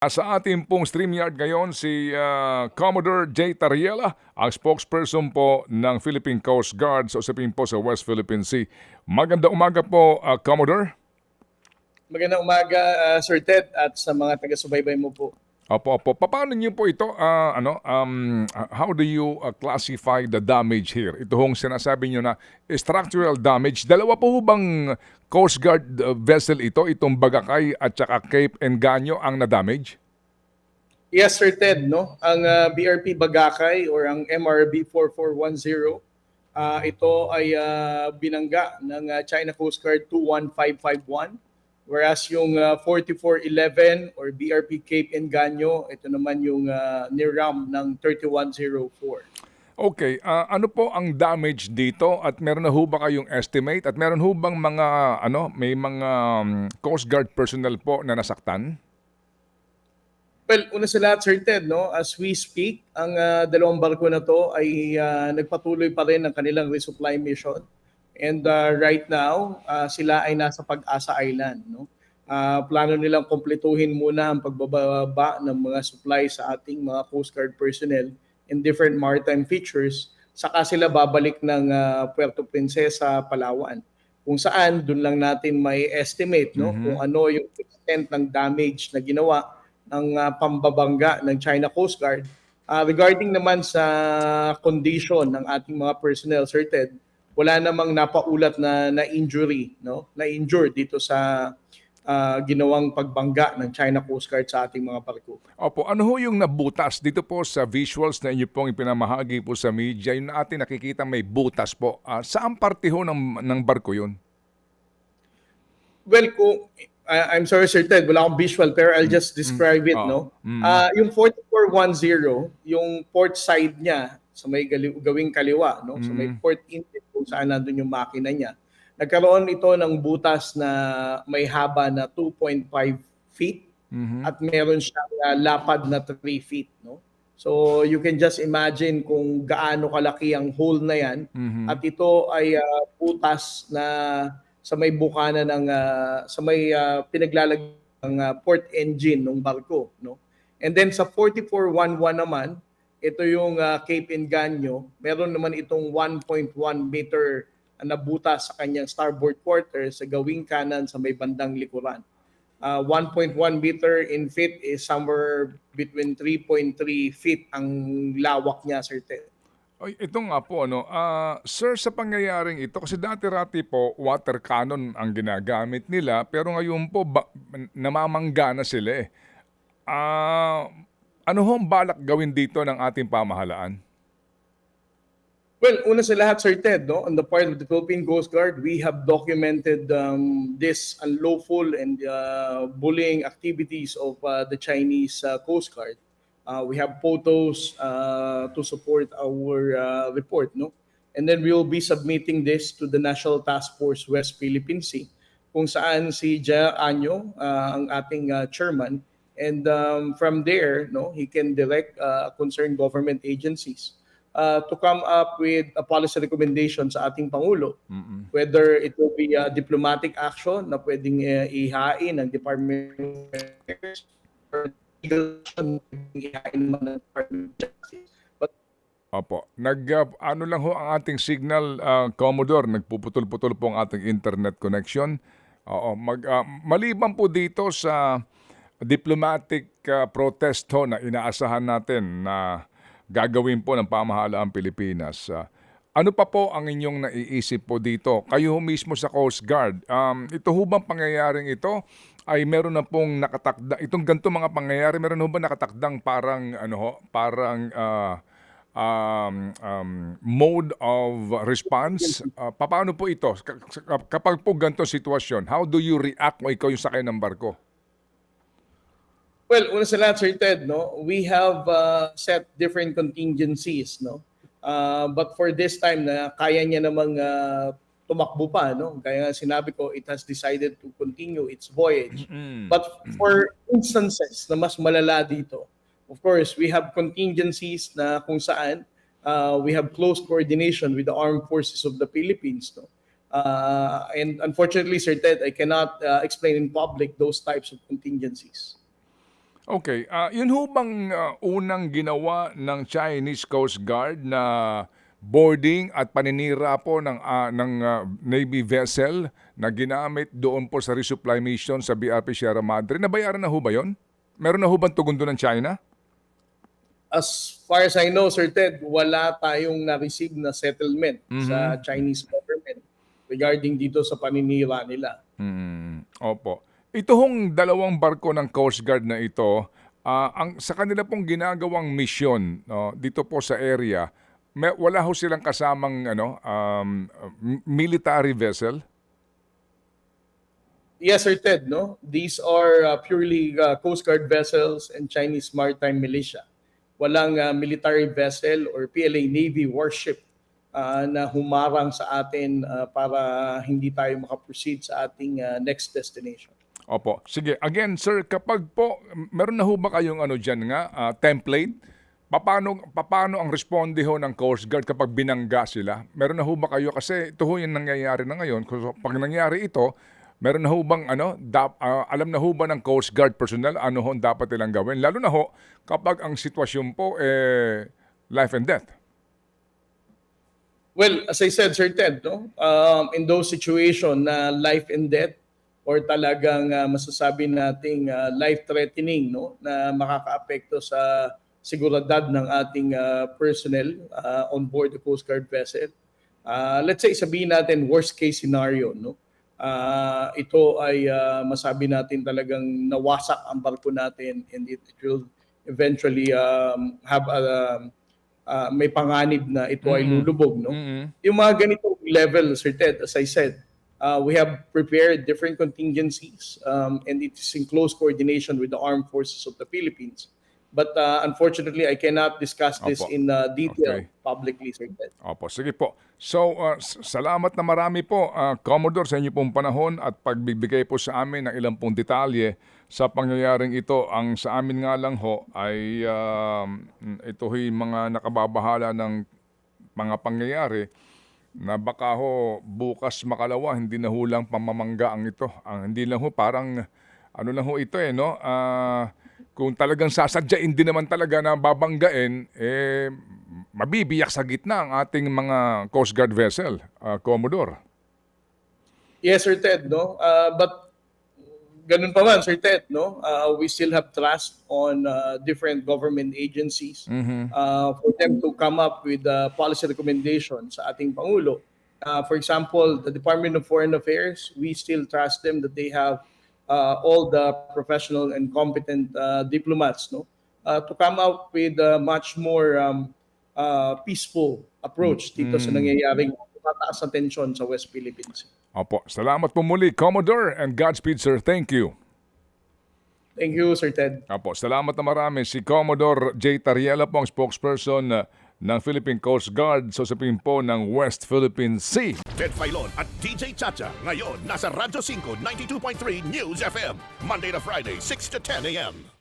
Sa ating pong StreamYard ngayon si ah, Commodore J. Tariela, ang spokesperson po ng Philippine Coast Guard sa usapin po sa West Philippine Sea. Maganda umaga po, ah, Commodore. Magandang umaga, uh, Sir Ted, at sa mga taga-subaybay mo po. Opo, opo. Paano niyo po ito, ah, ano, um, how do you ah, classify the damage here? Ito hong sinasabi niyo na structural damage. Dalawa po bang Coast Guard ah, vessel ito, itong Bagakay at saka Cape Engaño ang na-damage? Yes, Sir Ted, no? Ang uh, BRP Bagakay or ang MRB 4410, uh, ito ay uh, binangga ng uh, China Coast Guard 21551. Whereas yung uh, 4411 or BRP Cape Engaño, ito naman yung uh, NIRAM ng 3104. Okay, ah, ano po ang damage dito at meron na ho ba kayong estimate at meron ho bang mga ano, may mga um, Coast Guard personnel po na nasaktan? Well, una sa lahat, Sir Ted, no, as we speak, ang ah, dalawang barko na to ay ah, nagpatuloy pa rin ng kanilang resupply mission. And ah, right now, ah, sila ay nasa Pag-asa Island. No? Ah, plano nilang kumpletuhin muna ang pagbababa ng mga supply sa ating mga Coast Guard personnel in different maritime features. Saka sila babalik ng ah, Puerto Princesa, Palawan. Kung saan, doon lang natin may estimate no? Mhm. kung ano yung extent ng damage na ginawa ng ah, pambabangga ng China Coast Guard. Ah, regarding naman sa condition ng ating mga personnel, Sir Ted, wala namang napaulat na na injury, no? Na injured dito sa ah, ginawang pagbangga ng China Coast Guard sa ating mga barko. Opo, ano ho yung nabutas dito po sa visuals na inyo pong ipinamahagi po sa media, yung atin nakikita may butas po. Ah, saan parte ho ng, ng barko yun? Well, kung I- I'm sorry Sir Ted, wala akong visual pero I'll just describe it, Ah, no? mm. Ah, yung 4410, yung port side niya sa may gali- gawing kaliwa, no? Sa may Mm. port inlet kung saan nandun yung makina niya. Nagkaroon ito ng butas na may haba na 2.5 feet Mhm. at meron siyang ah, lapad na 3 feet, no? So you can just imagine kung gaano kalaki ang hole na yan Mhm. at ito ay ah, butas na sa may bukana ng ah, sa may uh, pinaglalagyan ng ah, port engine ng barko, no? And then sa 4411 naman, ito yung ah, Cape Engaño, meron naman itong 1.1 meter na butas sa kanyang starboard quarter sa gawing kanan sa may bandang likuran. Ah, 1.1 meter in feet is somewhere between 3.3 feet ang lawak niya, Sir Ted. Ito nga po, ano, ah, sir, sa pangyayaring ito, kasi dati-rati po, water cannon ang ginagamit nila, pero ngayon po, ba, namamangga na sila eh. Ah, ano ho ang balak gawin dito ng ating pamahalaan? Well, una sa lahat, Sir Ted, no, on the part of the Philippine Coast Guard, we have documented um, this unlawful and uh, bullying activities of uh, the Chinese uh, Coast Guard. Uh, we have photos uh, to support our uh, report, no? And then we will be submitting this to the National Task Force West Philippine Sea, kung saan si Jaya Anyo, uh, ang ating uh, chairman, and um, from there, no, he can direct uh, concerned government agencies uh, to come up with a policy recommendation sa ating Pangulo. Mm-mm. Whether it will be a diplomatic action na pwedeng uh, ihain ng Department of Affairs or legal action ihain ng Department of Justice. Opo. Nag, ah, ano lang ho ang ating signal, ah, Commodore, nagpuputol-putol po ang ating internet connection. Oo, mag, ah, maliban po dito sa diplomatic ah, protest ho na inaasahan natin na gagawin po ng pamahalaang Pilipinas. ah, ano pa po ang inyong naiisip po dito? Kayo mismo sa Coast Guard, um, ito ho bang pangyayaring ito ay meron na pong nakatakda, itong ganito mga pangyayari, meron ho ba nakatakdang parang, ano ho, parang ah, um, um, mode of response? Uh, paano po ito? Ka- ka- Kapag po ganito sitwasyon, how do you react kung ikaw yung sakay ng barko? Well, una sa lahat, Sir Ted, no, we have uh, set different contingencies, no. Uh, but for this time na kaya niya namang uh, tumakbo pa, no. Kaya nga sinabi ko, it has decided to continue its voyage. But for instances na mas malala dito, of course, we have contingencies na kung saan uh, we have close coordination with the armed forces of the Philippines, no. Uh, and unfortunately, Sir Ted, I cannot uh, explain in public those types of contingencies. Okay, ah, yun ho bang ah, unang ginawa ng Chinese Coast Guard na boarding at paninira po ng ah, ng ah, Navy vessel na ginamit doon po sa resupply mission sa BRP Sierra Madre? Nabayaran na ho ba yun? Meron na ho bang tugon doon ng China? As far as I know, Sir Ted, wala tayong na-receive na settlement sa Chinese government regarding dito sa paninira nila. Hmm, opo. Ito hong dalawang barko ng Coast Guard na ito, ah, ang sa kanila pong ginagawang mission no, dito po sa area, may, wala ho silang kasamang ano, um, military vessel. Yes, Sir Ted, no? These are uh, purely uh, Coast Guard vessels and Chinese maritime militia. Walang uh, military vessel or PLA Navy warship uh, na humarang sa atin uh, para hindi tayo makaproceed sa ating uh, next destination. Opo. Sige, again sir, kapag po meron na ho ba kayong ano diyan nga ah, template Paano, paano ang responde ho ng Coast Guard kapag binangga sila? Meron na ho ba kayo? Kasi ito ho yung nangyayari na ngayon. Kung pag nangyari ito, meron na ho bang ano, dap, ah, alam na ho ba ng Coast Guard personnel ano ho dapat nilang gawin? Lalo na ho kapag ang sitwasyon po eh, life and death. Well, as I said, Sir Ted, no? um, in those situation na life and death or talagang uh, masasabi nating uh, life-threatening no? na makakaapekto sa seguridad ng ating uh, personnel uh, on board the Coast Guard vessel. Uh, let's say sabihin natin worst case scenario, no? Uh, ito ay uh, masabi natin talagang nawasak ang barko natin and it, it will eventually um, have a uh, may panganib na ito ay lulubog, no? Mhm. Yung mga ganitong level, Sir Ted, as I said, uh, we have prepared different contingencies um, and it is in close coordination with the armed forces of the Philippines. But uh, unfortunately, I cannot discuss this Opo. in uh, detail Okay. publicly, Sir Ted. Opo, sige po. So, uh, salamat na marami po, uh, Commodore, sa inyo pong panahon at pagbibigay po sa amin ng ilang pong detalye sa pangyayaring ito. Ang sa amin nga lang ho ay um, ito ho'y mga nakababahala ng mga pangyayari na baka ho bukas makalawa, hindi na ho lang pamamangga ang ito. Ang hindi lang ho parang ano lang ho ito eh, no? Ah, kung talagang sasadyain din naman talaga na babanggain, eh, mabibiyak sa gitna ang ating mga Coast Guard vessel, ah, Commodore. Yes, Sir Ted, no? Uh, but ganun pa man, Sir Ted, no? Uh, we still have trust on uh, different government agencies uh, for them to come up with uh, policy recommendations sa ating Pangulo. Uh, for example, the Department of Foreign Affairs, we still trust them that they have uh, all the professional and competent uh, diplomats, no? Uh, to come up with a much more um, uh, peaceful approach dito sa nangyayaring mataas na tensyon sa West Philippines. Opo, salamat po muli, Commodore, and Godspeed, sir. Thank you. Thank you, Sir Ted. Opo, salamat na marami. Si Commodore J. Tariela po ang spokesperson ah, ng Philippine Coast Guard sa usapin po ng West Philippine Sea. Ted Filon at DJ Chacha. Ngayon, nasa Radyo 5, 92.3 News FM. Monday to Friday, 6 to 10 a.m.